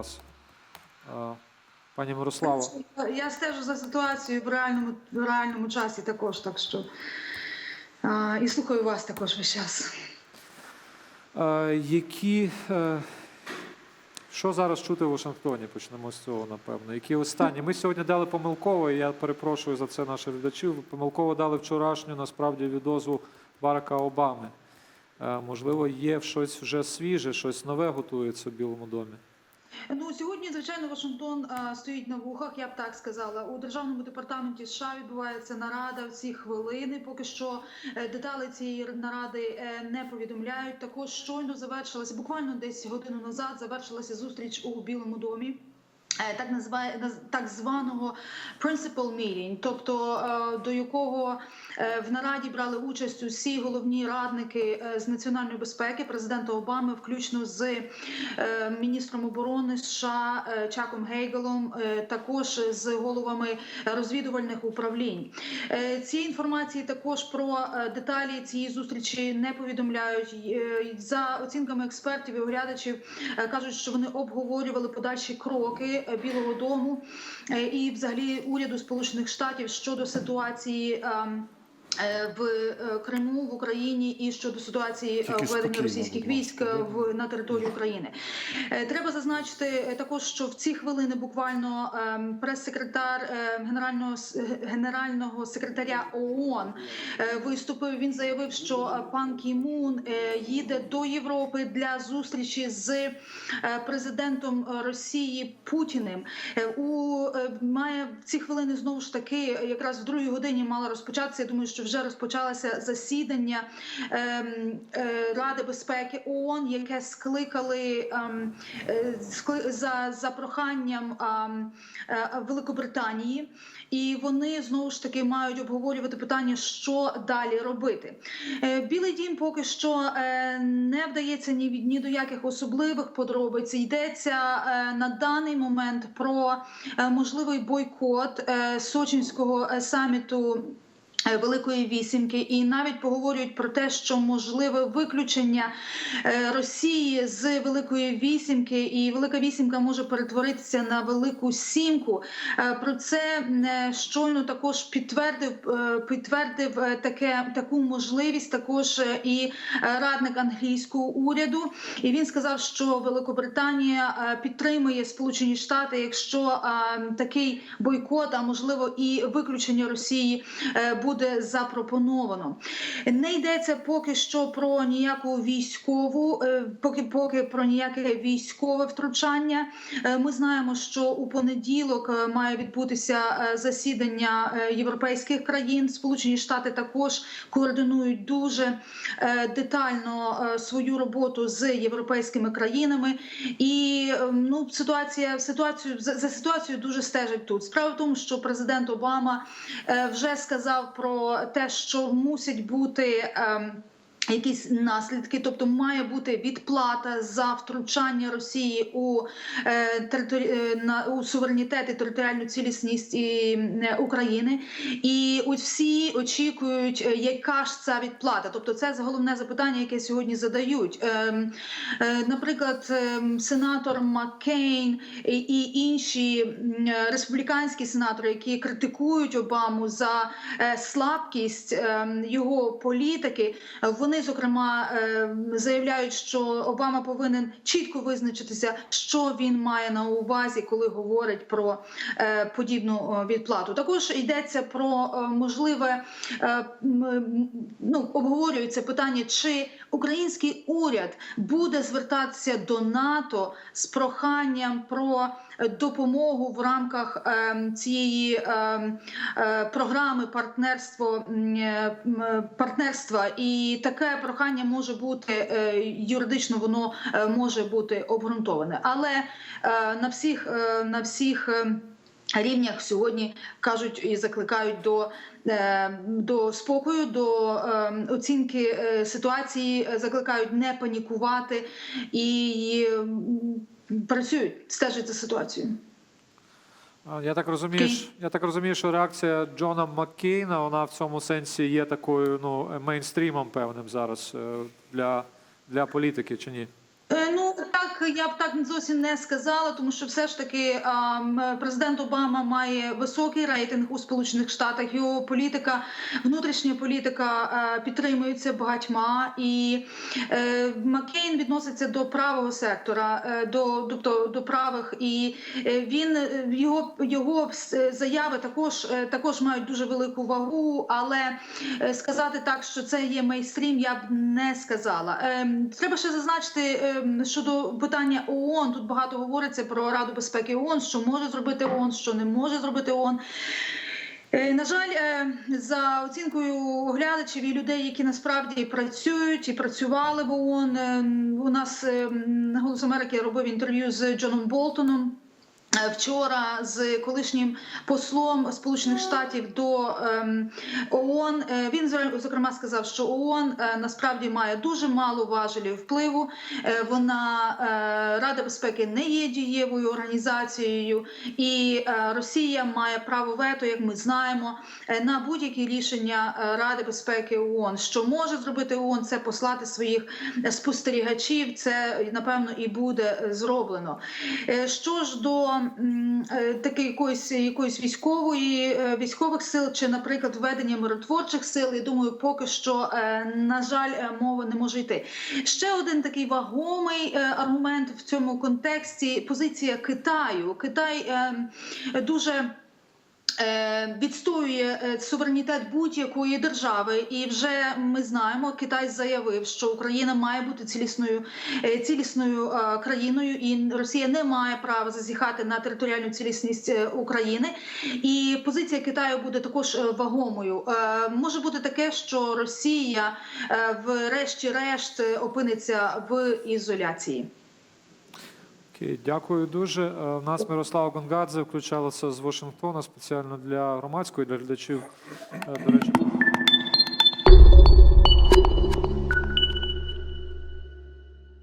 вас. Пані Мирославо, Я стежу за ситуацією в реальному, в реальному часі також, так що а, і слухаю вас також весь час. які. е, Що зараз чути в Вашингтоні? Почнемо з цього, напевно. Які останні? Ми сьогодні дали помилково, і я перепрошую за це наших глядачів. Помилково дали вчорашню насправді відозву Барака Обами. Е, Можливо, є щось вже свіже, щось нове готується в Білому домі. Ну сьогодні, звичайно, Вашингтон а, стоїть на вухах, я б так сказала. У державному департаменті США відбувається нарада в ці хвилини. Поки що е, деталі цієї наради е, не повідомляють. Також щойно завершилася буквально десь годину назад. Завершилася зустріч у Білому домі. Е, Так називає так званого principal meeting, тобто е, до якого е, в нараді брали участь усі головні радники з національної безпеки президента Обами, включно з міністром оборони США Чаком Гейгелом, також з головами розвідувальних управлінь. Ці інформації також про деталі цієї зустрічі не повідомляють. За оцінками експертів і оглядачів кажуть, що вони обговорювали подальші кроки Білого Дому е, і, взагалі, уряду Сполучених Штатів щодо ситуації. Е, В е, Криму в Україні і щодо ситуації е, введення російських військ в на території України. Треба зазначити також, що в ці хвилини буквально ем, прес-секретар генерального генерального секретаря ООН виступив. Він заявив, що пан Кі Мун е, їде до Європи для зустрічі з президентом Росії Путіним. У має в ці хвилини знову ж таки, якраз в другій годині мала розпочатися. Я думаю, що вже розпочалося засідання ем, е, Ради безпеки ООН, яке скликали ем, е, за, за проханням ем, е, Великобританії, і вони знову ж таки мають обговорювати питання, що далі робити. Білий дім поки що не вдається ні від- ні до яких особливих подробиць. Йдеться на даний момент про можливий бойкот Сочинського саміту. Е, Великої вісімки, і навіть поговорюють про те, що можливе виключення е, Росії з Великої вісімки, і Велика вісімка може перетворитися на Велику Сімку. Е, Про це щойно також підтвердив підтвердив таке таку можливість також і радник англійського уряду. І він сказав, що Великобританія підтримує Сполучені Штати, якщо такий бойкот, а можливо і виключення Росії е, буде запропоновано. Не йдеться поки що про ніяку військову, е, поки поки про ніяке військове втручання. Е, Ми знаємо, що у понеділок е, має відбутися засідання європейських країн. Сполучені Штати також координують дуже детально свою роботу з європейськими країнами. І е, ну ситуація ситуацію за, ситуацією дуже стежить тут. Справа в тому, що президент Обама вже сказав про те, що мусить бути. ем, Якісь наслідки, тобто має бути відплата за втручання Росії у е, територі... е, на у суверенітет і територіальну цілісність і, е, України, і от всі очікують, е, яка ж ця відплата. Тобто, це головне запитання, яке сьогодні задають. Ем, е, наприклад, ем, сенатор Маккейн і, і інші е, республіканські сенатори, які критикують Обаму за е, слабкість ем, його політики, е, зокрема ем, заявляють, що Обама повинен чітко визначитися, що він має на увазі, коли говорить про е, подібну е, відплату. Також йдеться про е, можливе е, ну обговорюється питання, чи український уряд буде звертатися до НАТО з проханням про е, допомогу в рамках е, цієї е, е, програми партнерство е, партнерства, і таке прохання може бути е, юридично, воно е, може бути обґрунтоване, але е, на всіх на всіх. Рівнях сьогодні кажуть і закликають до, до спокою, до оцінки ситуації, закликають не панікувати і працюють, стежать за ситуацією. Я так розумію, що- я так розумію, що реакція Джона Маккейна, вона в цьому сенсі є такою ну, мейнстрімом певним зараз е, для, для політики, чи ні? Я б так зовсім не сказала, тому що все ж таки президент Обама має високий рейтинг у Сполучених Штатах. Його політика, внутрішня політика е, підтримується багатьма, і е, Маккейн відноситься до правого сектора, е, до тобто до правих, і він його його заяви також також мають дуже велику вагу, але сказати так, що це є мейстрім, я б не сказала. Ем, Треба ще зазначити ем, щодо питання ООН. Тут багато говориться про Раду безпеки ООН, що може зробити ООН, що не може зробити ООН. Е, На жаль, е, за оцінкою оглядачів і людей, які насправді працюють і працювали в ООН, е, у нас Голос Америки робив інтерв'ю з Джоном Болтоном. Е, Вчора з колишнім послом Сполучених Штатів до ем, ООН Е, він зокрема сказав, що ООН е, насправді має дуже мало важелів впливу. Вона Рада безпеки не є дієвою організацією, і Росія має право вето, як ми знаємо, на будь-які рішення Ради безпеки ООН. Що може зробити ООН, це послати своїх спостерігачів. Це напевно і буде зроблено. Що ж до е, таки якоїсь якоїсь військової е, військових сил, чи, наприклад, введення миротворчих сил, я думаю, поки що е, на жаль, мова не може йти. Ще один такий вагомий аргумент в цьому контексті позиція Китаю. Китай дуже. Е, Відстоює е, суверенітет будь-якої держави, і вже ми знаємо, Китай заявив, що Україна має бути цілісною е, цілісною країною, і Росія не має права зазіхати на територіальну цілісність України. І позиція Китаю буде також вагомою. Може бути таке, що Росія, врешті-решт, опиниться в ізоляції. Окей, дякую дуже. Е, У нас Мирослава Гонгадзе включалася з Вашингтона спеціально для громадської, для глядачів. Е, До речі,